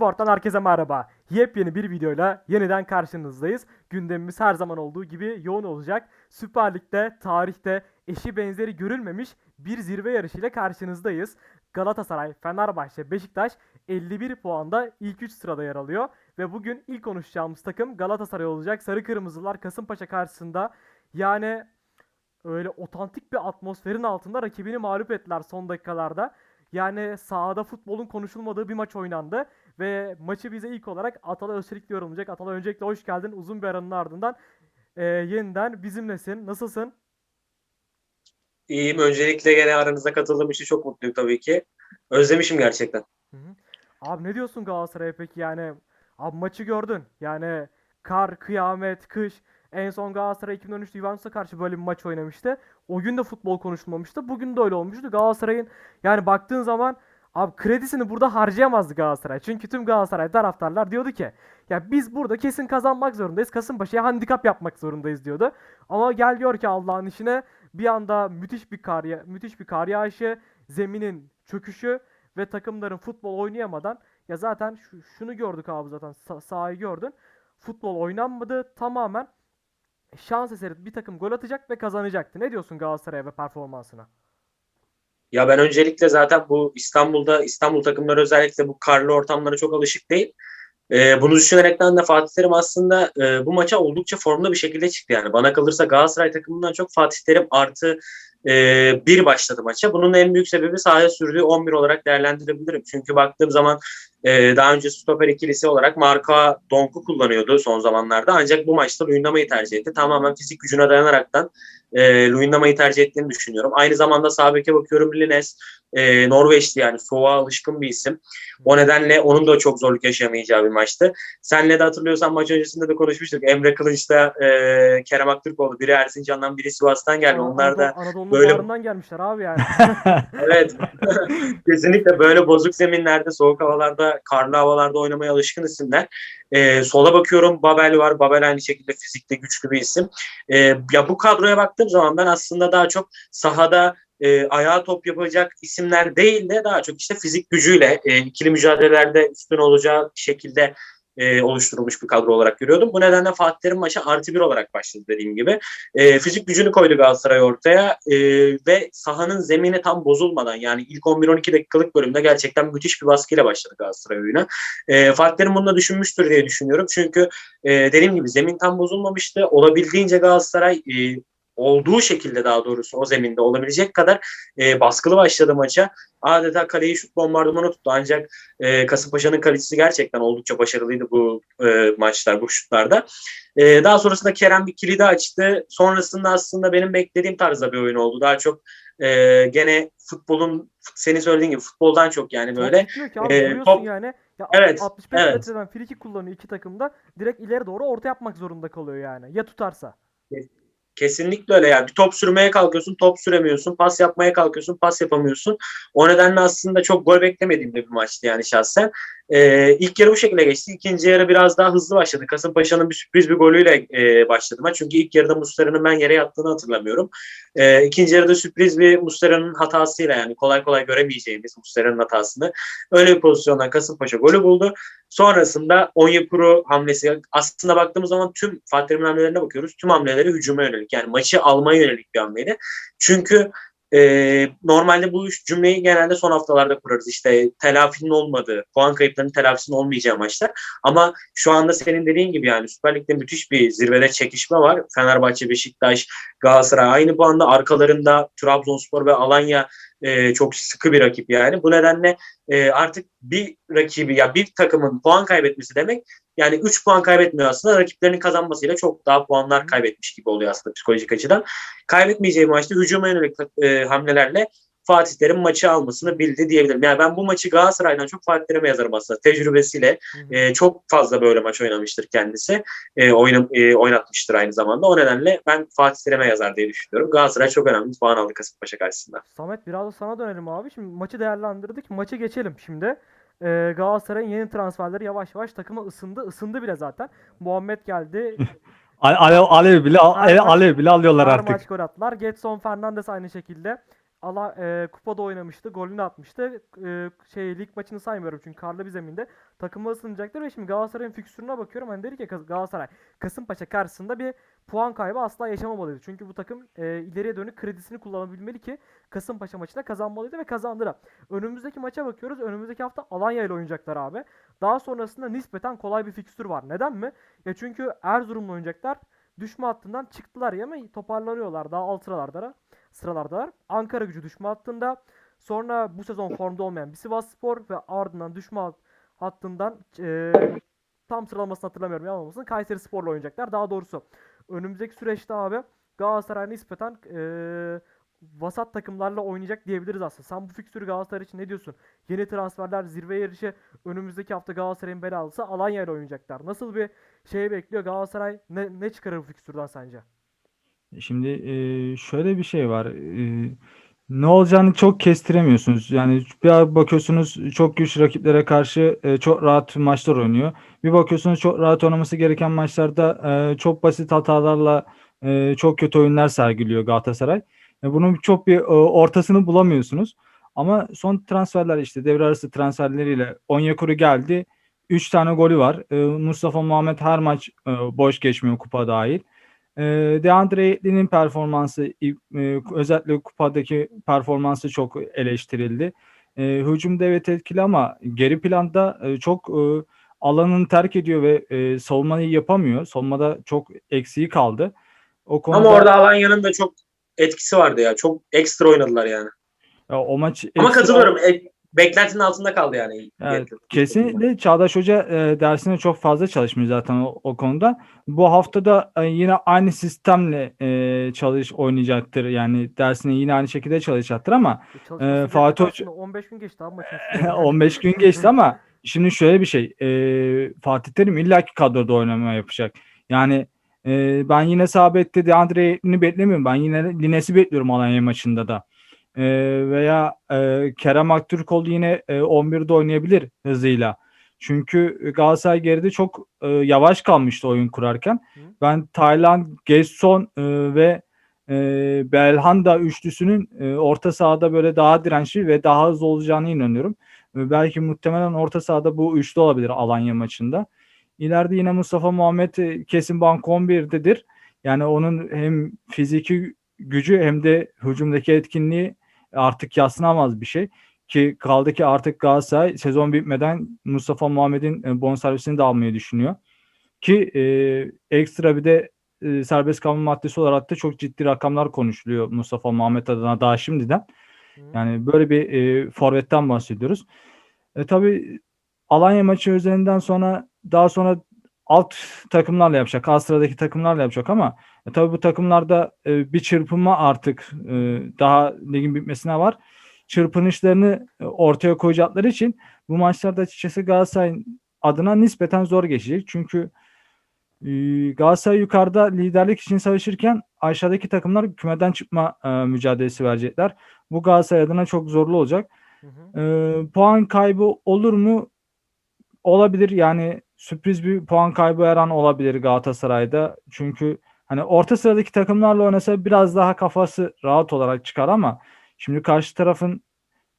Sport'tan herkese merhaba. Yepyeni bir videoyla yeniden karşınızdayız. Gündemimiz her zaman olduğu gibi yoğun olacak. Süper Lig'de tarihte eşi benzeri görülmemiş bir zirve yarışıyla karşınızdayız. Galatasaray, Fenerbahçe, Beşiktaş 51 puanda ilk 3 sırada yer alıyor. Ve bugün ilk konuşacağımız takım Galatasaray olacak. Sarı Kırmızılar Kasımpaşa karşısında yani öyle otantik bir atmosferin altında rakibini mağlup ettiler son dakikalarda. Yani sahada futbolun konuşulmadığı bir maç oynandı ve maçı bize ilk olarak Atalay Özçelik yorumlayacak. Atalay öncelikle hoş geldin. Uzun bir aranın ardından e, yeniden bizimlesin. Nasılsın? İyiyim. Öncelikle gene aranıza katıldığım için çok mutluyum tabii ki. Özlemişim gerçekten. Hı hı. Abi ne diyorsun Galatasaray'a peki yani? Abi maçı gördün. Yani kar, kıyamet, kış. En son Galatasaray 2013'te Juventus'a karşı böyle bir maç oynamıştı. O gün de futbol konuşulmamıştı. Bugün de öyle olmuştu. Galatasaray'ın yani baktığın zaman abi kredisini burada harcayamazdı Galatasaray. Çünkü tüm Galatasaray taraftarlar diyordu ki ya biz burada kesin kazanmak zorundayız. Kasımpaşa'ya handikap yapmak zorundayız diyordu. Ama gel diyor ki Allah'ın işine bir anda müthiş bir kar müthiş bir kar yağışı, zeminin çöküşü ve takımların futbol oynayamadan ya zaten şu, şunu gördük abi zaten sa- sahayı gördün. Futbol oynanmadı tamamen şans eseri bir takım gol atacak ve kazanacaktı. Ne diyorsun Galatasaray'a ve performansına? Ya ben öncelikle zaten bu İstanbul'da İstanbul takımları özellikle bu karlı ortamlara çok alışık değil. Ee, bunu düşünerekten de Fatih Terim aslında e, bu maça oldukça formda bir şekilde çıktı yani. Bana kalırsa Galatasaray takımından çok Fatih Terim artı e, bir başladı maça. Bunun en büyük sebebi sahaya sürdüğü 11 olarak değerlendirebilirim. Çünkü baktığım zaman e, daha önce stoper ikilisi olarak Marka Donk'u kullanıyordu son zamanlarda. Ancak bu maçta Luyendama'yı tercih etti. Tamamen fizik gücüne dayanaraktan e, Luyendama'yı tercih ettiğini düşünüyorum. Aynı zamanda sağ beke bakıyorum Lines. E, Norveçli yani soğuğa alışkın bir isim. O nedenle onun da çok zorluk yaşamayacağı bir maçtı. Senle de hatırlıyorsan maç öncesinde de konuşmuştuk. Emre Kılınç'ta e, Kerem Aktürkoğlu. Biri Erzincan'dan biri Sivas'tan geldi. Aa, Onlar da Anadolu- Anadolu'nun böyle- gelmişler abi yani. Evet. Kesinlikle böyle bozuk zeminlerde, soğuk havalarda, karlı havalarda oynamaya alışkın isimler. Ee, sola bakıyorum Babel var. Babel aynı şekilde fizikte güçlü bir isim. Ee, ya bu kadroya baktığım zaman ben aslında daha çok sahada e, ayağa top yapacak isimler değil de daha çok işte fizik gücüyle e, ikili mücadelelerde üstün olacağı şekilde e, oluşturulmuş bir kadro olarak görüyordum. Bu nedenle Fatih Terim maça artı bir olarak başladı dediğim gibi. E, fizik gücünü koydu Galatasaray ortaya e, ve sahanın zemini tam bozulmadan yani ilk 11-12 dakikalık bölümde gerçekten müthiş bir baskıyla başladı Galatasaray oyuna. E, Fatih Terim bunu da düşünmüştür diye düşünüyorum. Çünkü e, dediğim gibi zemin tam bozulmamıştı. Olabildiğince Galatasaray e, olduğu şekilde daha doğrusu o zeminde olabilecek kadar e, baskılı başladı maça. Adeta kaleyi şut bombardımanı tuttu. Ancak e, Kasımpaşa'nın kalecisi gerçekten oldukça başarılıydı bu e, maçlar, bu şutlarda. E, daha sonrasında Kerem bir kilidi açtı. Sonrasında aslında benim beklediğim tarzda bir oyun oldu. Daha çok e, gene futbolun, senin söylediğin gibi futboldan çok yani böyle. E, top- yani. Ya Evet, 65 evet. metreden friki kullanıyor iki takımda. Direkt ileri doğru orta yapmak zorunda kalıyor yani. Ya tutarsa. Kesinlikle öyle yani. Bir top sürmeye kalkıyorsun, top süremiyorsun. Pas yapmaya kalkıyorsun, pas yapamıyorsun. O nedenle aslında çok gol beklemediğim de bir maçtı yani şahsen. Ee, ilk yarı bu şekilde geçti. İkinci yarı biraz daha hızlı başladı. Kasımpaşa'nın bir sürpriz bir golüyle e, başladı maç. Çünkü ilk yarıda Muslera'nın ben yere yattığını hatırlamıyorum. Ee, ikinci yarıda sürpriz bir Muslera'nın hatasıyla yani kolay kolay göremeyeceğimiz Muslera'nın hatasını öyle bir pozisyondan Kasımpaşa golü buldu. Sonrasında Onyekuru hamlesi aslında baktığımız zaman tüm Fatih Terim'in hamlelerine bakıyoruz. Tüm hamleleri hücuma yönelik. Yani maçı almaya yönelik bir hamleydi. Çünkü e, normalde bu üç cümleyi genelde son haftalarda kurarız. İşte telafinin olmadığı, puan kayıplarının telafisinin olmayacağı maçlar. Ama şu anda senin dediğin gibi yani Süper Lig'de müthiş bir zirvede çekişme var. Fenerbahçe, Beşiktaş, Galatasaray aynı puanda. Arkalarında Trabzonspor ve Alanya e, çok sıkı bir rakip yani. Bu nedenle e, artık bir rakibi ya bir takımın puan kaybetmesi demek yani 3 puan kaybetmiyor aslında rakiplerinin kazanmasıyla çok daha puanlar kaybetmiş gibi oluyor aslında psikolojik açıdan. Kaybetmeyeceği maçta hücuma yönelik e, hamlelerle Fatih Terim maçı almasını bildi diyebilirim. Yani ben bu maçı Galatasaray'dan çok Fatih Terim'e yazarım aslında. Tecrübesiyle Hı hı. e, çok fazla böyle maç oynamıştır kendisi. E, oynam, e, oynatmıştır aynı zamanda. O nedenle ben Fatih Terim'e yazar diye düşünüyorum. Galatasaray çok önemli puan aldı Kasımpaşa karşısında. Samet biraz da sana dönelim abi. Şimdi maçı değerlendirdik. Maça geçelim şimdi. Ee, Galatasaray'ın yeni transferleri yavaş yavaş takıma ısındı. Isındı bile zaten. Muhammed geldi. Ale- Alev, alev bile Her ale- maç- alev bile alıyorlar Her artık. maç gol attılar. Getson Fernandes aynı şekilde. Ala, e, kupada oynamıştı. Golünü atmıştı. E, şey lig maçını saymıyorum çünkü karlı bir zeminde. Takımı ısınacaktır ve şimdi Galatasaray'ın fikstürüne bakıyorum. Hani dedi ki Kas- Galatasaray Kasımpaşa karşısında bir puan kaybı asla yaşamamalıydı. Çünkü bu takım e, ileriye dönük kredisini kullanabilmeli ki Kasımpaşa maçında kazanmalıydı ve kazandı da. Önümüzdeki maça bakıyoruz. Önümüzdeki hafta Alanya ile oynayacaklar abi. Daha sonrasında nispeten kolay bir fikstür var. Neden mi? Ya çünkü Erzurum'la oynayacaklar. Düşme hattından çıktılar ya ama toparlanıyorlar. Daha alt sıralarda sıralardalar. Ankara gücü düşme hattında. Sonra bu sezon formda olmayan bir Sivasspor ve ardından düşme hat- hattından e, tam sıralamasını hatırlamıyorum yanılmasın. Kayseri Spor'la oynayacaklar. Daha doğrusu önümüzdeki süreçte abi Galatasaray nispeten e, vasat takımlarla oynayacak diyebiliriz aslında. Sen bu fikstürü Galatasaray için ne diyorsun? Yeni transferler, zirve yarışı önümüzdeki hafta Galatasaray'ın belalısı Alanya ile oynayacaklar. Nasıl bir şey bekliyor Galatasaray? Ne, ne çıkarır bu fikstürden sence? Şimdi şöyle bir şey var. Ne olacağını çok kestiremiyorsunuz. Yani bir bakıyorsunuz çok güçlü rakiplere karşı çok rahat maçlar oynuyor. Bir bakıyorsunuz çok rahat oynaması gereken maçlarda çok basit hatalarla çok kötü oyunlar sergiliyor Galatasaray. E, bunun çok bir ortasını bulamıyorsunuz. Ama son transferler işte devre arası transferleriyle Onyekuru geldi. 3 tane golü var. Mustafa Muhammed her maç boş geçmiyor kupa dahil. E, Deandre Ayton'un performansı e, özellikle kupadaki performansı çok eleştirildi. E, hücumda evet etkili ama geri planda e, çok e, alanını terk ediyor ve e, savunmayı yapamıyor. Savunmada çok eksiği kaldı. O konuda Ama orada Alanya'nın da çok etkisi vardı ya. Çok ekstra oynadılar yani. ya, o maç Ama ekstra- katılıyorum. E, beklentinin altında kaldı yani. Evet, kesinlikle Çağdaş Hoca e, dersine çok fazla çalışmış zaten o, o konuda. Bu haftada e, yine aynı sistemle e, çalış oynayacaktır. Yani dersine yine aynı şekilde çalışacaktır ama E, Ee, Fatih Hoca- aslında 15 gün geçti abi maçın üstünden. 15 gün geçti ama şimdi şöyle bir şey. e, Fatih Terim illaki kadroda oynamaya yapacak. Yani e, ben yine sabette Deandre Ayton'u beklemiyorum. Ben yine Lines'i bekliyorum Alanya maçında da. E, veya e, Kerem Aktürkoğlu yine e, 11'de oynayabilir hızıyla. Çünkü Galatasaray geride çok e, yavaş kalmıştı oyun kurarken. Hı. Ben Taylan, Gesson e, ve e, Belhanda üçlüsünün e, orta sahada böyle daha dirençli ve daha hızlı olacağına inanıyorum. E, belki muhtemelen orta sahada bu üçlü olabilir Alanya maçında. İleride yine Mustafa Muhammed e, kesin bank 11'dedir. Yani onun hem fiziki gücü hem de hücumdaki etkinliği artık yadsınamaz bir şey. Ki kaldı ki artık Galatasaray sezon bitmeden Mustafa Muhammed'in e, bonservisini de almayı düşünüyor. Ki e, ekstra bir de e, serbest kalma maddesi olarak da çok ciddi rakamlar konuşuluyor Mustafa Muhammed adına daha şimdiden. Yani böyle bir e, forvetten bahsediyoruz. E, tabii Alanya maçı üzerinden sonra daha sonra alt takımlarla yapacak. Alt sıradaki takımlarla yapacak ama e, tabii bu takımlarda e, bir çırpınma artık e, daha ligin bitmesine var. Çırpınışlarını e, ortaya koyacakları için bu maçlarda açıkçası Galatasaray adına nispeten zor geçecek. Çünkü e, Galatasaray yukarıda liderlik için savaşırken aşağıdaki takımlar kümeden çıkma e, mücadelesi verecekler. Bu Galatasaray adına çok zorlu olacak. Hı hı. Ee, puan kaybı olur mu? Olabilir. Yani sürpriz bir puan kaybı her an olabilir Galatasaray'da. Çünkü hani orta sıradaki takımlarla oynasa biraz daha kafası rahat olarak çıkar ama şimdi karşı tarafın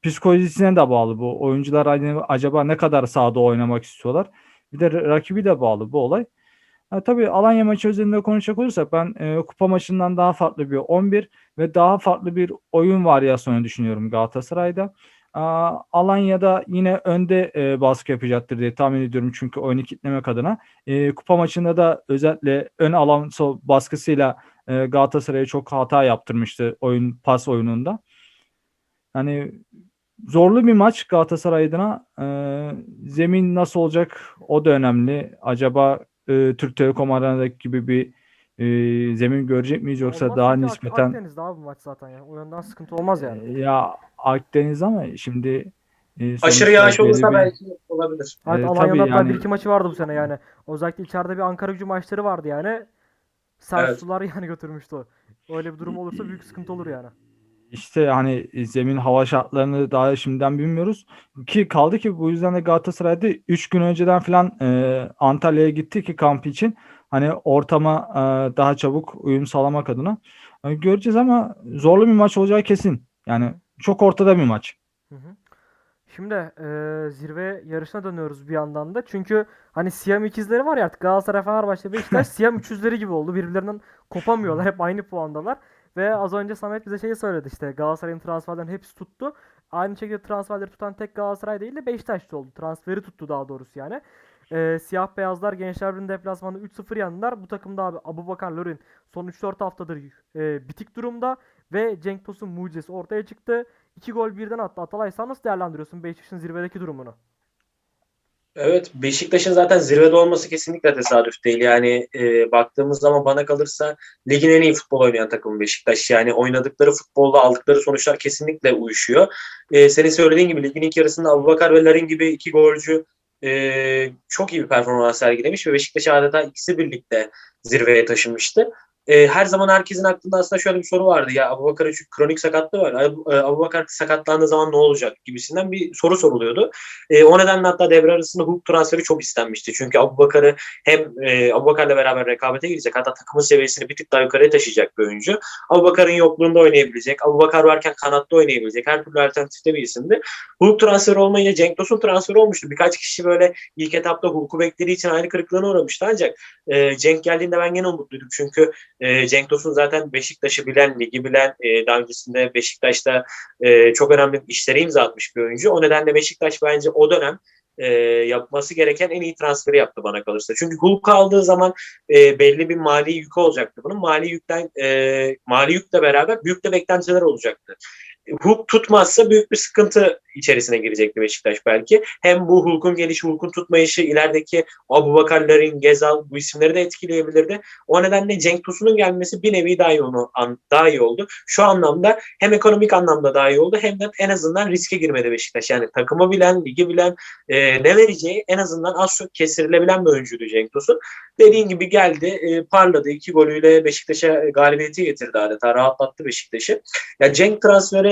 psikolojisine de bağlı bu. Oyuncular hani acaba ne kadar sahada oynamak istiyorlar? Bir de rakibi de bağlı bu olay. Ha, tabii Alanya maçı özelinde konuşacak olursak ben e, kupa maçından daha farklı bir 11 ve daha farklı bir oyun varyasyonu düşünüyorum Galatasaray'da. Alanya'da yine önde e, baskı yapacaktır diye tahmin ediyorum çünkü oyunu kitlemek adına. E, kupa maçında da özellikle ön alan baskısıyla e, Galatasaray'a çok hata yaptırmıştı oyun pas oyununda. Hani zorlu bir maç Galatasaray adına. E, zemin nasıl olacak o da önemli. Acaba e, Türk Telekom Arena'daki gibi bir e, zemin görecek miyiz yoksa Olmaz daha Ak- nispeten Akdeniz'de abi bu maç zaten ya. O yönden sıkıntı olmaz yani. e, ya Akdeniz ama şimdi e, Aşırı yağış olursa bir- belki olabilir. Evet, E, Alanya'da hatta yani- bir iki maçı vardı bu sene yani. Özellikle içeride bir Ankara gücü maçları vardı yani. Sert Evet. sular yani götürmüştü o. Öyle bir durum olursa büyük sıkıntı olur yani. İşte hani zemin hava şartlarını daha şimdiden bilmiyoruz. Ki kaldı ki bu yüzden de Galatasaray'da 3 gün önceden falan e, Antalya'ya gitti ki kamp için. Hani ortama e, daha çabuk uyum sağlamak adına. E, göreceğiz ama zorlu bir maç olacağı kesin. Yani çok ortada bir maç. Hı hı. Şimdi eee, zirve yarışına dönüyoruz bir yandan da. Çünkü hani Siyam ikizleri var ya artık Galatasaray, Fenerbahçe, Beşiktaş Siyam üçüzleri gibi oldu. Birbirlerinden kopamıyorlar. Hep aynı puandalar. Ve az önce Samet bize şeyi söyledi işte Galatasaray'ın transferlerin hepsi tuttu. Aynı şekilde transferleri tutan tek Galatasaray değil de Beşiktaş'ta oldu. Transferi tuttu daha doğrusu yani. Eee siyah beyazlar Gençler Birliği deplasmanında 3-0 yendiler. Bu takımda abi Abubakar Lorin son 3-4 haftadır eee, bitik durumda ve Cenk Tosun mucizesi ortaya çıktı. 2 gol birden attı. Atalay sen nasıl değerlendiriyorsun Beşiktaş'ın zirvedeki durumunu? Evet, Beşiktaş'ın zaten zirvede olması kesinlikle tesadüf değil. Yani e, baktığımız zaman bana kalırsa ligin en iyi futbol oynayan takımı Beşiktaş. Yani oynadıkları futbolda aldıkları sonuçlar kesinlikle uyuşuyor. E, senin söylediğin gibi ligin ilk yarısında Abubakar ve Larin gibi iki golcü e, çok iyi bir performans sergilemiş ve Beşiktaş adeta ikisi birlikte zirveye taşınmıştı. E, her zaman herkesin aklında aslında şöyle bir soru vardı. Ya Abubakar'ın çünkü kronik sakatlığı var. Abu, e, Abubakar sakatlandığı zaman ne olacak gibisinden bir soru soruluyordu. E, o nedenle hatta devre arasında Hulk transferi çok istenmişti. Çünkü Abubakar'ı hem e, Abubakar'la beraber rekabete girecek hatta takımın seviyesini bir tık daha yukarıya taşıyacak bir oyuncu. Abubakar'ın yokluğunda oynayabilecek. Abubakar varken kanatta oynayabilecek. Her türlü alternatifte bir isimdi. Hulk transferi olmayınca Cenk Tosun transferi olmuştu. Birkaç kişi böyle ilk etapta Hulk'u beklediği için aynı kırıklığına uğramıştı. Ancak e, Cenk geldiğinde ben gene umutluydum. Çünkü e, Cenk Tosun zaten Beşiktaş'ı bilen, ligi bilen, e, daha öncesinde Beşiktaş'ta e, çok önemli işlere imza atmış bir oyuncu. O nedenle Beşiktaş bence o dönem e, yapması gereken en iyi transferi yaptı bana kalırsa. Çünkü Hulk aldığı zaman e, belli bir mali yükü olacaktı bunun. Mali yükten e, mali yükle beraber büyük de beklentiler olacaktı. Hulk tutmazsa büyük bir sıkıntı içerisine girecekti Beşiktaş belki. Hem bu Hulk'un gelişi, Hulk'un tutmayışı ilerideki Abubakarların, Gezal bu isimleri de etkileyebilirdi. O nedenle Cenk Tosun'un gelmesi bir nevi daha iyi, onu, daha iyi oldu. Şu anlamda hem ekonomik anlamda daha iyi oldu hem de en azından riske girmedi Beşiktaş. Yani takımı bilen, ligi bilen e, ne vereceği en azından az çok kestirilebilen bir oyuncuydu Cenk Tosun. Dediğin gibi geldi, e, parladı. iki golüyle Beşiktaş'a galibiyeti getirdi adeta. Rahatlattı Beşiktaş'ı. Ya Cenk transferi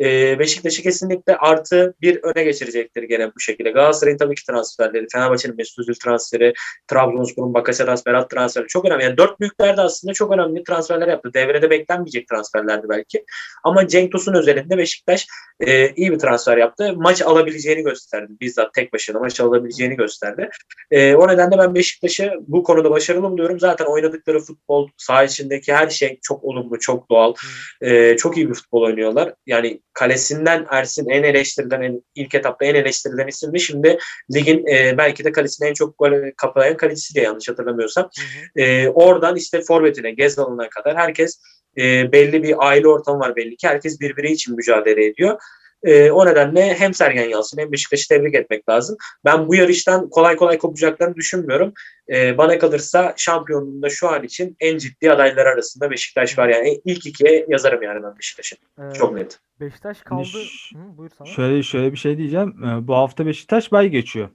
e, Beşiktaş'ı kesinlikle artı bir öne geçirecektir gene bu şekilde. Galatasaray'ın tabii ki transferleri, Fenerbahçe'nin Mesut Özil transferi, Trabzonspor'un Bakasetas, Berat transferi çok önemli. Yani dört büyükler de aslında çok önemli transferler yaptı. Devrede beklenmeyecek transferlerdi belki. Ama Cenk Tosun özelinde Beşiktaş e, iyi bir transfer yaptı. Maç alabileceğini gösterdi. Bizzat tek başına maç alabileceğini gösterdi. E, o nedenle ben Beşiktaş'ı bu konuda başarılı buluyorum. Zaten oynadıkları futbol, saha içindeki her şey çok olumlu, çok doğal. E, çok iyi bir futbol oynuyorlar. Yani kalesinden Ersin en eleştirilen, en, ilk etapta en eleştirilen isimdi. Şimdi ligin e, belki de kalesine en çok gol kaplayan kalecisi diye yanlış hatırlamıyorsam. E, oradan işte forvetine, Gezal'ına kadar herkes e, belli bir aile ortamı var belli ki. Herkes birbiri için mücadele ediyor. E, o nedenle hem Sergen Yalçın hem Beşiktaş'ı tebrik etmek lazım. Ben bu yarıştan kolay kolay kopacaklarını düşünmüyorum. E, bana kalırsa şampiyonluğunda şu an için en ciddi adaylar arasında Beşiktaş var. Yani ilk ikiye yazarım yani ben Beşiktaş'ın. Ee, Çok net. Beşiktaş kaldı. ş- Hı, buyur sana. Şöyle şöyle bir şey diyeceğim. Ee, Bu hafta Beşiktaş bay geçiyor.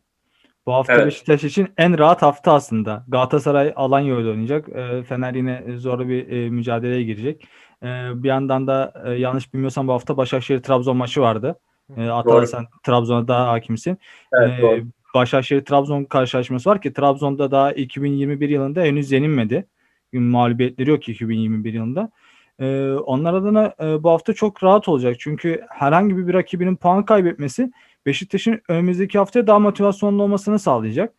Bu hafta Evet. Beşiktaş için en rahat hafta aslında. Galatasaray Alanya'yla oynayacak. Fener yine zorlu bir e, mücadeleye girecek. Ee, Bir yandan da e, yanlış bilmiyorsam bu hafta Başakşehir Trabzon maçı vardı. Ee, Atalay sen Trabzon'a daha hakimsin. Evet, Ee, doğru. Başakşehir Trabzon karşılaşması var ki Trabzon'da daha 2021 yılında henüz yenilmedi. Mağlubiyetleri yok 2021 yılında. Onlar adına e, bu hafta çok rahat olacak. Çünkü herhangi bir rakibinin puan kaybetmesi Beşiktaş'ın önümüzdeki haftaya daha motivasyonlu olmasını sağlayacak.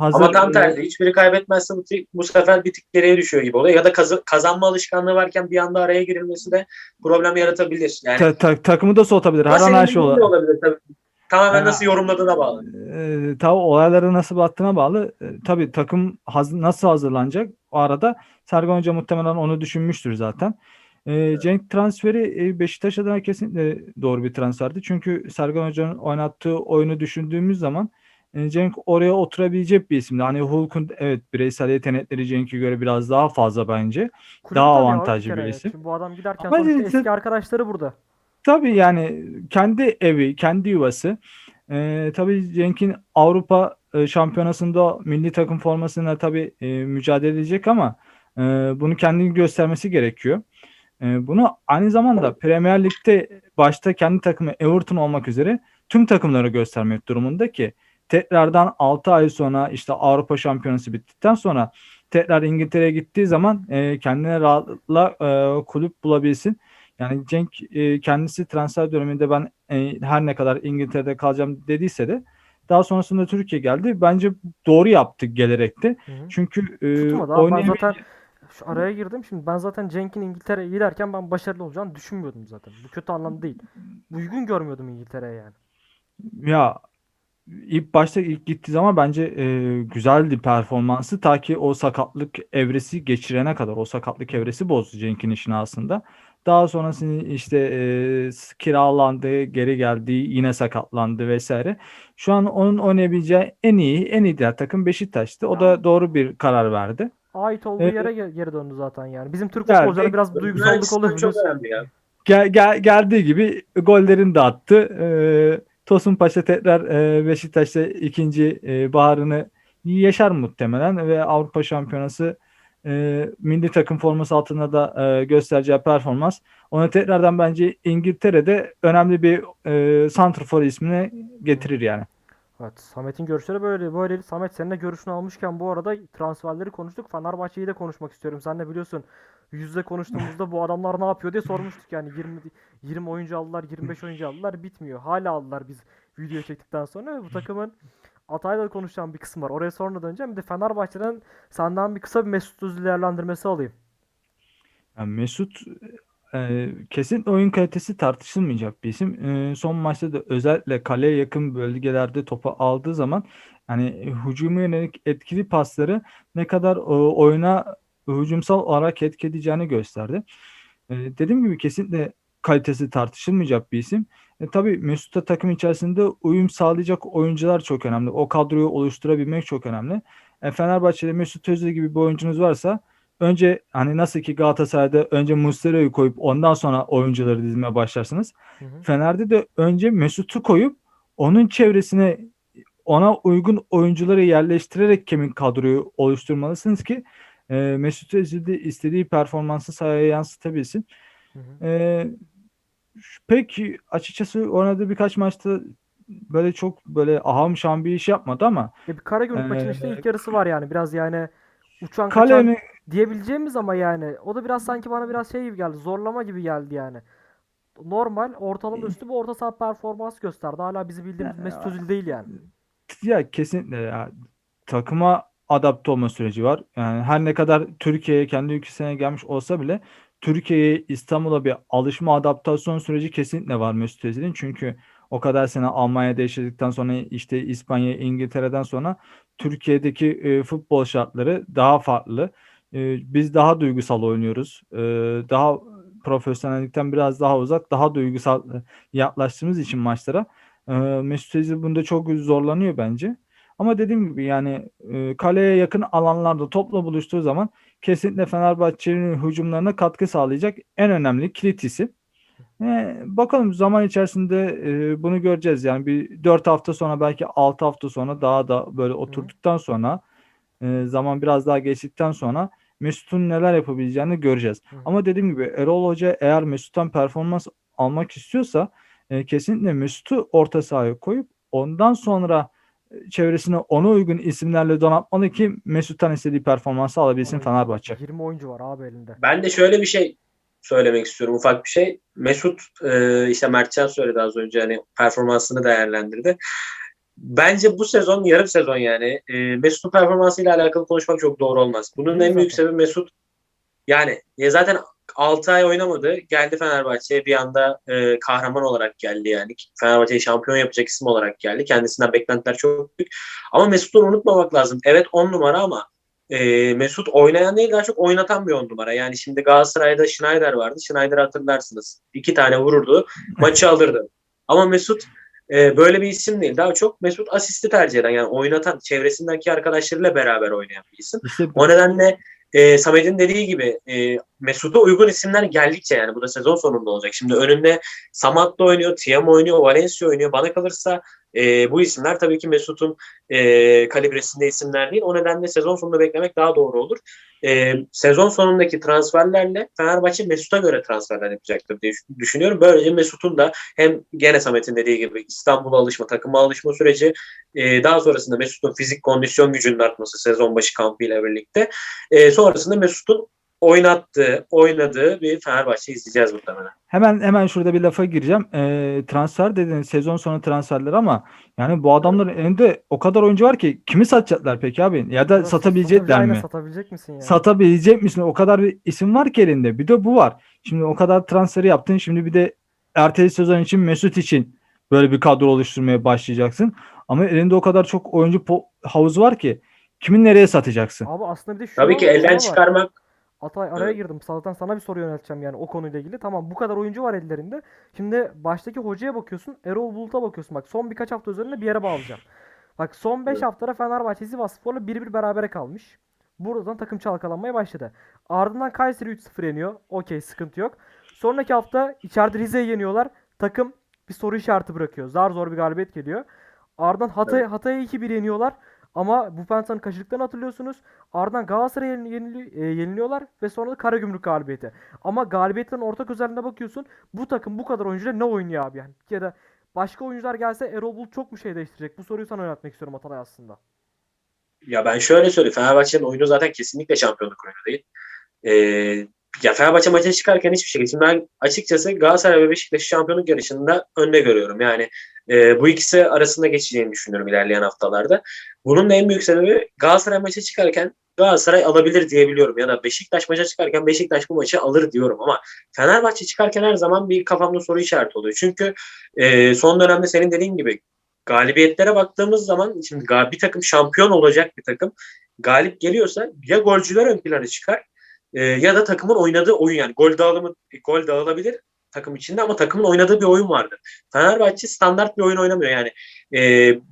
Hazır, Ama tam tersi. Hiçbiri kaybetmezse bu, bu sefer bir tık geriye düşüyor gibi oluyor. Ya da kazı- kazanma alışkanlığı varken bir anda araya girilmesi de problem yaratabilir. Yani ta- ta- takımı da soğutabilir. Her an her şey olabilir. olabilir. tabii. Tamamen Ya. nasıl yorumladığına bağlı. e, tabii olaylara nasıl baktığına bağlı. E, tabii takım haz- nasıl hazırlanacak? O arada Sergen Hoca muhtemelen onu düşünmüştür zaten. E, Cenk transferi e, Beşiktaş adına kesinlikle doğru bir transferdi. Çünkü Sergen Hoca'nın oynattığı oyunu düşündüğümüz zaman e, Cenk oraya oturabilecek bir isimdi. Hani Hulk'un evet bireysel yetenekleri Cenk'e göre biraz daha fazla bence. Kulüp daha tabii abi avantajlı kere. bir isim. Şimdi bu adam giderken Ama sonuçta eski arkadaşları burada. Tabii yani kendi evi, kendi yuvası. Ee, tabii Cenk'in Avrupa e, Şampiyonası'nda milli takım formasıyla tabii e, mücadele edecek ama e, bunu kendini göstermesi gerekiyor. E, bunu aynı zamanda Premier Lig'de başta kendi takımı Everton olmak üzere tüm takımlara göstermek durumunda ki tekrardan 6 ay sonra işte Avrupa Şampiyonası bittikten sonra tekrar İngiltere'ye gittiği zaman e, kendine rahatla e, kulüp bulabilsin. Yani Cenk e, kendisi transfer döneminde ben e, her ne kadar İngiltere'de kalacağım dediyse de daha sonrasında Türkiye geldi. Bence doğru yaptık gelerek de. Hı hı. Çünkü e, Tutmadı abi. Ben oynayamay- zaten şu araya girdim. Şimdi ben zaten Cenk'in İngiltere'ye giderken ben başarılı olacağını düşünmüyordum zaten. Bu kötü anlamda değil. Uygun görmüyordum İngiltere'ye yani. Ya ilk başta ilk gittiği zaman bence e, güzeldi performansı ta ki o sakatlık evresi geçirene kadar o sakatlık evresi bozdu Cenk'in işini aslında. Daha sonrasında işte e, kiralandı, geri geldi, yine sakatlandı vesaire. Şu an onun oynayabileceği en iyi, en ideal takım Beşiktaş'tı. O da doğru bir karar verdi. Ait olduğu Evet. yere ge- geri döndü zaten yani. Bizim Türk Geldi. futbolculara biraz duygusallık oluyor çok önemli ya. Gel, gel, geldiği gibi gollerini de attı. Ee, Tosun Paşa tekrar e, Beşiktaş'ta ikinci e, baharını yaşar muhtemelen ve Avrupa Şampiyonası e, milli takım forması altında da e, göstereceği performans ona tekrardan bence İngiltere'de önemli bir e, santrfor ismini getirir yani. Evet, Samet'in görüşleri böyle böyle. Samet seninle görüşünü almışken bu arada transferleri konuştuk. Fenerbahçe'yi de konuşmak istiyorum. Sen de biliyorsun yüzde konuştuğumuzda bu adamlar ne yapıyor diye sormuştuk yani 20 20 oyuncu aldılar, 25 oyuncu aldılar bitmiyor. Hala aldılar biz video çektikten sonra bu takımın Atay'la konuşacağım bir kısım var. Oraya sonra döneceğim. Bir de Fenerbahçe'den senden bir kısa bir Mesut Özil değerlendirmesi alayım. Yani Mesut e, kesin oyun kalitesi tartışılmayacak bir isim. E, son maçta da özellikle kaleye yakın bölgelerde topu aldığı zaman yani hücuma yönelik etkili pasları ne kadar e, oyuna hücumsal olarak etki edeceğini gösterdi. E, dediğim gibi kesinlikle kalitesi tartışılmayacak bir isim. E, tabii Mesut'a takım içerisinde uyum sağlayacak oyuncular çok önemli. O kadroyu oluşturabilmek çok önemli. E, Fenerbahçe'de Mesut Özil gibi bir oyuncunuz varsa önce hani nasıl ki Galatasaray'da önce Muslera'yı koyup ondan sonra oyuncuları dizmeye başlarsınız. Hı hı. Fener'de de önce Mesut'u koyup onun çevresine ona uygun oyuncuları yerleştirerek kemik kadroyu oluşturmalısınız ki e, Mesut Özil de istediği performansı sahaya yansıtabilsin. Hı hı. E, şu- pek açıkçası oynadığı birkaç maçta böyle çok böyle aham şam bir iş yapmadı ama Ya bir Karagümrük maçının işte Ee, ilk yarısı var yani. Biraz yani uçan kaçan kalemi diyebileceğimiz ama yani o da biraz sanki bana biraz şey gibi geldi. Zorlama gibi geldi yani. Normal ortalama üstü bir orta saha performans gösterdi. Hala bizi bildiğimiz Mesut Özil değil yani. Ya kesinlikle ya. Takıma adapte olma süreci var. Yani her ne kadar Türkiye'ye kendi ülkesine gelmiş olsa bile Türkiye'ye İstanbul'a bir alışma adaptasyon süreci kesinlikle var Mesut Özil'in. Çünkü o kadar sene Almanya'da yaşadıktan sonra işte İspanya, İngiltere'den sonra Türkiye'deki e, futbol şartları daha farklı. E, biz daha duygusal oynuyoruz. E, daha profesyonellikten biraz daha uzak, daha duygusal e, yaklaştığımız için maçlara e, Mesut Özil bunda çok zorlanıyor bence. Ama dediğim gibi yani e, kaleye yakın alanlarda topla buluştuğu zaman kesinlikle Fenerbahçe'nin hücumlarına katkı sağlayacak en önemli kilit isim. E, bakalım zaman içerisinde e, bunu göreceğiz. Yani bir 4 hafta sonra belki 6 hafta sonra daha da böyle oturduktan sonra e, zaman biraz daha geçtikten sonra Mesut'un neler yapabileceğini göreceğiz. Hı. Ama dediğim gibi Erol Hoca eğer Mesut'tan performans almak istiyorsa e, kesinlikle Mesut'u orta sahaya koyup ondan sonra çevresine ona uygun isimlerle donatmalı ki Mesut'tan istediği performansı alabilsin Ama Fenerbahçe. 20 oyuncu var abi elinde. Ben de şöyle bir şey söylemek istiyorum. Ufak bir şey. Mesut e, işte Mertcan söyledi az önce hani performansını değerlendirdi. Bence bu sezon yarım sezon yani e, Mesut'un performansıyla alakalı konuşmak çok doğru olmaz. Bunun en büyük sebebi Mesut yani ya zaten 6 ay oynamadı. Geldi Fenerbahçe'ye bir anda e, kahraman olarak geldi yani. Fenerbahçe'yi şampiyon yapacak isim olarak geldi. Kendisinden beklentiler çok büyük. Ama Mesut'u unutmamak lazım. Evet 10 numara ama e, Mesut oynayan değil daha çok oynatan bir on numara. Yani şimdi Galatasaray'da Schneider vardı. Schneider'ı hatırlarsınız. İki tane vururdu. Maçı alırdı. Ama Mesut e, böyle bir isim değil. Daha çok Mesut asisti tercih eden yani oynatan çevresindeki arkadaşlarıyla beraber oynayan bir isim. İşte O nedenle e, Samet'in dediği gibi e, Mesut'a uygun isimler geldikçe yani bu da sezon sonunda olacak. Şimdi önünde Samat da oynuyor, Tiam oynuyor, Valencia oynuyor. Bana kalırsa e, bu isimler tabii ki Mesut'un e, kalibresinde isimler değil. O nedenle sezon sonunda beklemek daha doğru olur. E, sezon sonundaki transferlerle Fenerbahçe Mesut'a göre transferler yapacaktır diye düşünüyorum. Böylece Mesut'un da hem gene Samet'in dediği gibi İstanbul'a alışma, takıma alışma süreci e, daha sonrasında Mesut'un fizik kondisyon gücünün artması sezon başı kampıyla birlikte e, sonrasında Mesut'un oynattığı, oynadığı bir Fenerbahçe izleyeceğiz muhtemelen. Hemen hemen şurada bir lafa gireceğim. Ee, transfer dedin sezon sonu transferler ama yani bu adamların elinde o kadar oyuncu var ki kimi satacaklar peki abi? Ya da satabilecekler mi? Satabilecek misin yani? Satabilecek misin? O kadar bir isim var ki elinde. Bir de bu var. Şimdi o kadar transferi yaptın. Şimdi bir de ertesi sezon için Mesut için böyle bir kadro oluşturmaya başlayacaksın. Ama elinde o kadar çok oyuncu po- havuzu var ki kimin nereye satacaksın? Abi aslında bir de şu Tabii ki elden var. çıkarmak Atay araya girdim. Zaten sana bir soru yönelteceğim yani o konuyla ilgili. Tamam bu kadar oyuncu var ellerinde. Şimdi baştaki hocaya bakıyorsun. Erol Bulut'a bakıyorsun. Bak son birkaç hafta üzerinde bir yere bağlayacağım. Bak son 5 Evet. haftada Fenerbahçe Sivasspor'la 1-1 berabere kalmış. Buradan takım çalkalanmaya başladı. Ardından Kayseri 3-0 yeniyor. Okey sıkıntı yok. Sonraki hafta içeride Rize'yi yeniyorlar. Takım bir soru işareti bırakıyor. Zar zor bir galibiyet geliyor. Ardından Hatay, Hatay'ı 2-1 yeniyorlar. Ama bu pensanın kaçırdıklarını hatırlıyorsunuz. Ardından Galatasaray'a yenili- e, yeniliyorlar ve sonra da Karagümrük galibiyeti. Ama galibiyetlerin ortak özelliğine bakıyorsun. Bu takım bu kadar oyuncuyla ne oynuyor abi yani? Ya da başka oyuncular gelse Erol Bulut çok mu şey değiştirecek? Bu soruyu sana yöneltmek istiyorum Atalay aslında. Ya ben şöyle söyleyeyim. Fenerbahçe'nin oyunu zaten kesinlikle şampiyonluk oyunu değil. Ee, ya Fenerbahçe maça çıkarken hiçbir şekilde. Şimdi ben açıkçası Galatasaray ve Beşiktaş şampiyonluk yarışında önde görüyorum. Yani e, bu ikisi arasında geçeceğini düşünüyorum ilerleyen haftalarda. Bunun da en büyük sebebi Galatasaray maça çıkarken Galatasaray alabilir diyebiliyorum. Ya da Beşiktaş maça çıkarken Beşiktaş bu maçı alır diyorum. Ama Fenerbahçe çıkarken her zaman bir kafamda soru işareti oluyor. Çünkü e, son dönemde senin dediğin gibi galibiyetlere baktığımız zaman şimdi bir takım şampiyon olacak bir takım galip geliyorsa ya golcüler ön plana çıkar e, ya da takımın oynadığı oyun yani gol dağılımı gol dağılabilir takım içinde ama takımın oynadığı bir oyun vardı. Fenerbahçe standart bir oyun oynamıyor yani e,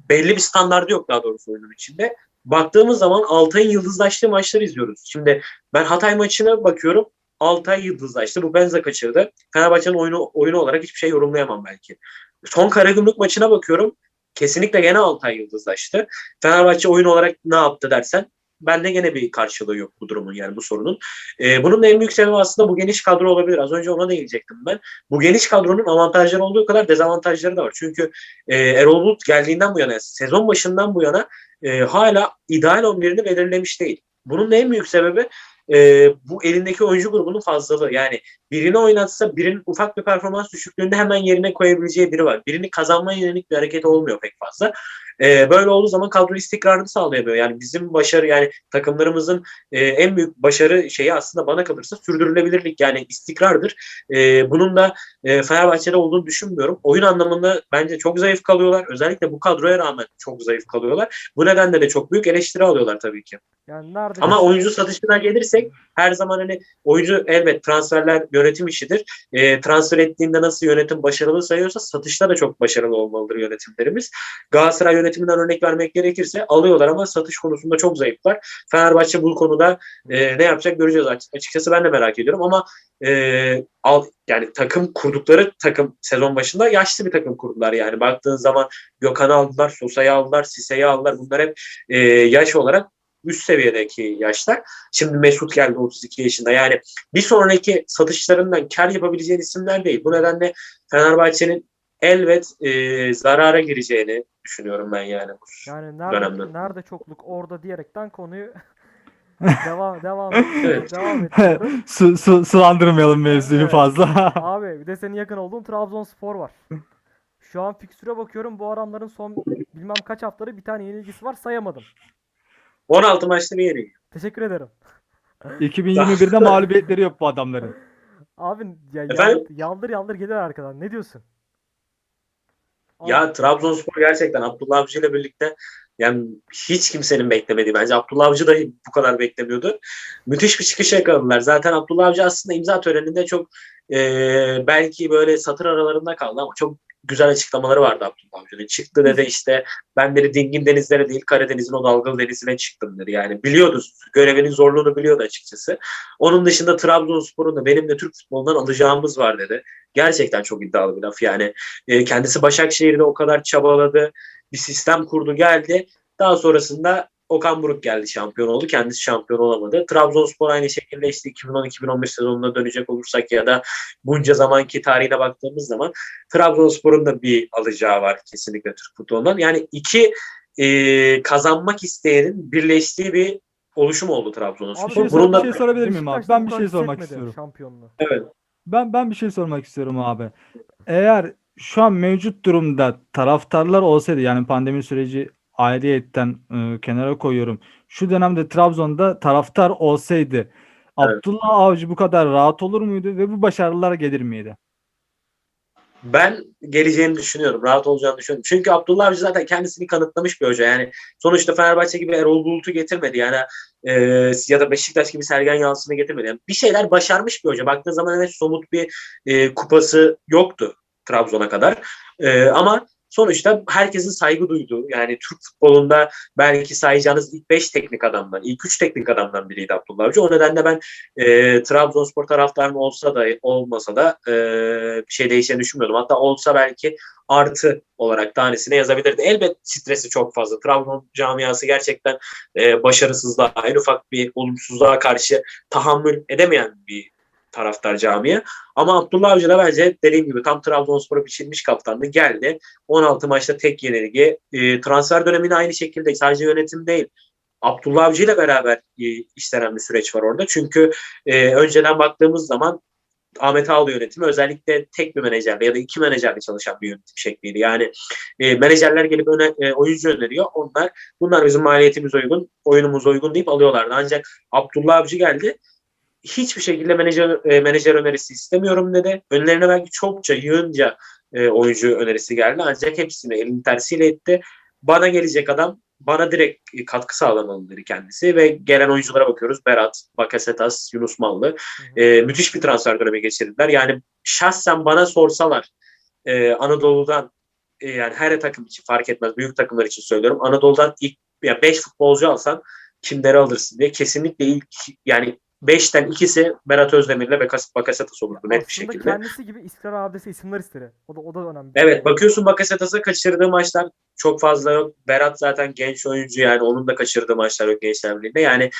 belli bir standardı yok daha doğrusu oyunun içinde. Baktığımız zaman Altay'ın yıldızlaştığı maçları izliyoruz. Şimdi ben Hatay maçına bakıyorum. Altay yıldızlaştı. Bu Benza kaçırdı. Fenerbahçe'nin oyunu oyunu olarak hiçbir şey yorumlayamam belki. Son Karagümrük maçına bakıyorum. Kesinlikle gene Altay yıldızlaştı. Fenerbahçe oyun olarak ne yaptı dersen bende gene bir karşılığı yok bu durumun yani bu sorunun. Ee, bunun en büyük sebebi aslında bu geniş kadro olabilir. Az önce ona değinecektim ben. Bu geniş kadronun avantajları olduğu kadar dezavantajları da var. Çünkü e, Erol Bulut geldiğinden bu yana, sezon başından bu yana e, hala ideal 11'ini belirlemiş değil. Bunun en büyük sebebi e, bu elindeki oyuncu grubunun fazlalığı. Yani birini oynatsa birinin ufak bir performans düşüklüğünde hemen yerine koyabileceği biri var. Birini kazanmaya yönelik bir hareket olmuyor pek fazla. Ee, böyle olduğu zaman kadro istikrarını sağlayamıyor. Yani bizim başarı yani takımlarımızın e, en büyük başarı şeyi aslında bana kalırsa sürdürülebilirlik yani istikrardır. E, bunun da e, Fenerbahçe'de olduğunu düşünmüyorum. Oyun anlamında bence çok zayıf kalıyorlar. Özellikle bu kadroya rağmen çok zayıf kalıyorlar. Bu nedenle de çok büyük eleştiri alıyorlar tabii ki. Yani nerede Ama oyuncu satışına gelirsek her zaman hani oyuncu elbet transferler yönetim işidir. E, transfer ettiğinde nasıl yönetim başarılı sayıyorsa satışta da çok başarılı olmalıdır yönetimlerimiz. Galatasaray yönetiminden örnek vermek gerekirse alıyorlar ama satış konusunda çok zayıflar. Fenerbahçe bu konuda e, ne yapacak göreceğiz Açık- açıkçası ben de merak ediyorum ama e, al, yani takım kurdukları takım sezon başında yaşlı bir takım kurdular yani baktığın zaman Gökhan'ı aldılar, Sosa'yı aldılar, Sise'yi aldılar bunlar hep e, yaş olarak üst seviyedeki yaşlar. Şimdi Mesut geldi 32 yaşında. Yani bir sonraki satışlarından kar yapabileceğin isimler değil. Bu nedenle Fenerbahçe'nin elbet e, zarara gireceğini düşünüyorum ben yani. Yani nerede, dönemde. nerede çokluk orada diyerekten konuyu devam devam Evet. devam ettiriyorum. su, su, sulandırmayalım mevzuyu Evet. fazla. Abi bir de senin yakın olduğun Trabzonspor var. Şu an fikstüre bakıyorum bu adamların son bilmem kaç haftaları bir tane yenilgisi var sayamadım. 16 maçta bir yeri. Teşekkür ederim. 2021'de mağlubiyetleri yok bu adamların. Abi ya, Efendim? yal- yaldır yaldır gelir arkadan. Ne diyorsun? Ya Trabzonspor gerçekten Abdullah Avcı ile birlikte yani hiç kimsenin beklemediği bence Abdullah Avcı da bu kadar beklemiyordu. Müthiş bir çıkış yakaladılar. Zaten Abdullah Avcı aslında imza töreninde çok e, belki böyle satır aralarında kaldı ama çok güzel açıklamaları vardı Abdullah Avcı'nın. Çıktı dedi işte ben dedi dingin denizlere değil Karadeniz'in o dalgalı denizine çıktım dedi. Yani biliyordu görevinin zorluğunu biliyordu açıkçası. Onun dışında Trabzonspor'un da benim de Türk futbolundan alacağımız var dedi. Gerçekten çok iddialı bir laf yani. E, kendisi Başakşehir'de o kadar çabaladı. Bir sistem kurdu geldi. Daha sonrasında Okan Buruk geldi şampiyon oldu. Kendisi şampiyon olamadı. Trabzonspor aynı şekilde işte 2010-2011 sezonuna dönecek olursak ya da bunca zamanki tarihine baktığımız zaman Trabzonspor'un da bir alacağı var kesinlikle Türk futbolundan. Yani iki e, kazanmak isteyenin birleştiği bir oluşum oldu Abi Trabzonspor. bir Bunun da şey sorabilir miyim abi? Ben bir şey sormak istiyorum. Şampiyonluğu. evet. Ben ben bir şey sormak istiyorum abi. Eğer şu an mevcut durumda taraftarlar olsaydı yani pandemi süreci ayrıyetten e, kenara koyuyorum. Şu dönemde Trabzon'da taraftar olsaydı Abdullah Avcı bu kadar rahat olur muydu ve bu başarılar gelir miydi? Ben geleceğini düşünüyorum. Rahat olacağını düşünüyorum. Çünkü Abdullah Avcı zaten kendisini kanıtlamış bir hoca. Yani sonuçta Fenerbahçe gibi Erol Bulut'u getirmedi. Yani e, ya da Beşiktaş gibi Sergen Yalçın'ı getirmedi. Yani bir şeyler başarmış bir hoca. Baktığın zaman evet somut bir e, kupası yoktu Trabzon'a kadar. E, ama sonuçta herkesin saygı duyduğu yani Türk futbolunda belki sayacağınız ilk 5 teknik adamdan, ilk 3 teknik adamdan biriydi Abdullah Avcı. O nedenle ben e, Trabzonspor taraftarım olsa da olmasa da e, bir şey değişeceğini düşünmüyordum. Hatta olsa belki artı olarak tanesine yazabilirdi. Elbet stresi çok fazla. Trabzon camiası gerçekten e, başarısızlığa, en ufak bir olumsuzluğa karşı tahammül edemeyen bir taraftar camiye. Ama Abdullah Avcı da bence dediğim gibi tam Trabzonspor'a biçilmiş kaptandı. Geldi. 16 maçta tek yenilgi. E, transfer döneminde aynı şekilde sadece yönetim değil. Abdullah Avcı ile beraber e, işlenen bir süreç var orada. Çünkü e, önceden baktığımız zaman Ahmet Ağaoğlu yönetimi özellikle tek bir menajerle ya da iki menajerle çalışan bir yönetim şekliydi. Yani e, menajerler gelip öne, e, oyuncu öneriyor. Onlar bunlar bizim maliyetimiz uygun, oyunumuz uygun deyip alıyorlardı. Ancak Abdullah Avcı geldi. Hiçbir şekilde menajer, e, menajer önerisi istemiyorum dedi. Önlerine belki çokça yığınca e, oyuncu önerisi geldi. Ancak hepsini elin tersiyle etti. Bana gelecek adam bana direkt katkı sağlamalı dedi kendisi ve gelen oyunculara bakıyoruz. Berat, Bakasetas, Yunus Mallı. E, müthiş bir transfer dönemi geçirdiler. Yani şahsen bana sorsalar e, Anadolu'dan e, yani her takım için fark etmez. Büyük takımlar için söylüyorum. Anadolu'dan ilk 5 yani futbolcu alsan kimleri alırsın diye kesinlikle ilk yani 5'ten ikisi Berat Özdemir'le Bakas- Bakasetas olurdu net bir şekilde. kendisi gibi istikrar abidesi isimler istedi. O da o da önemli. Evet bakıyorsun Bakasetas'a kaçırdığı maçlar çok fazla yok. Berat zaten genç oyuncu yani onun da kaçırdığı maçlar yok Gençler Birliği'nde. Yani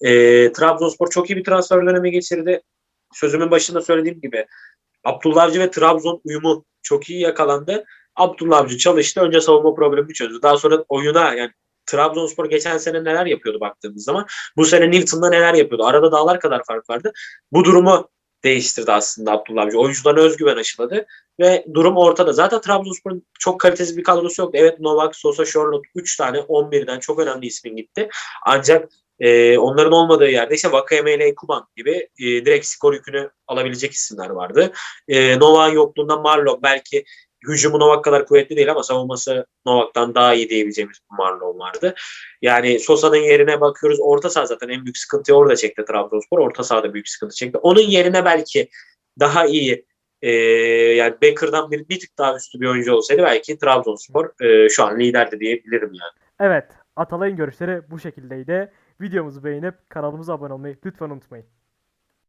e, Trabzonspor çok iyi bir transfer dönemi geçirdi. Sözümün başında söylediğim gibi Abdullah Avcı ve Trabzon uyumu çok iyi yakalandı. Abdullah Avcı çalıştı. Önce savunma problemini çözdü. Daha sonra oyuna yani Trabzonspor geçen sene neler yapıyordu baktığımız zaman. Bu sene Newton'da neler yapıyordu. Arada dağlar kadar fark vardı. Bu durumu değiştirdi aslında Abdullah Avcı. Oyuncularına özgüven aşıladı ve durum ortada. Zaten Trabzonspor'un çok kalitesiz bir kadrosu yoktu. Evet Novak, Sosa, Charlotte 3 tane 11'den çok önemli ismin gitti. Ancak e, onların olmadığı yerde işte Vakayeme ile Ekuban gibi e, direkt skor yükünü alabilecek isimler vardı. E, Novak'ın yokluğunda Marlon belki hücumu Novak kadar kuvvetli değil ama savunması Novak'tan daha iyi diyebileceğimiz Marlon vardı. Yani Sosa'nın yerine bakıyoruz. Orta saha zaten en büyük sıkıntıyı orada çekti Trabzonspor. Orta sahada büyük sıkıntı çekti. Onun yerine belki daha iyi e, yani Becker'dan bir, bir tık daha üstü bir oyuncu olsaydı belki Trabzonspor e, şu an liderdi diyebilirim yani. Evet. Atalay'ın görüşleri bu şekildeydi. Videomuzu beğenip kanalımıza abone olmayı lütfen unutmayın.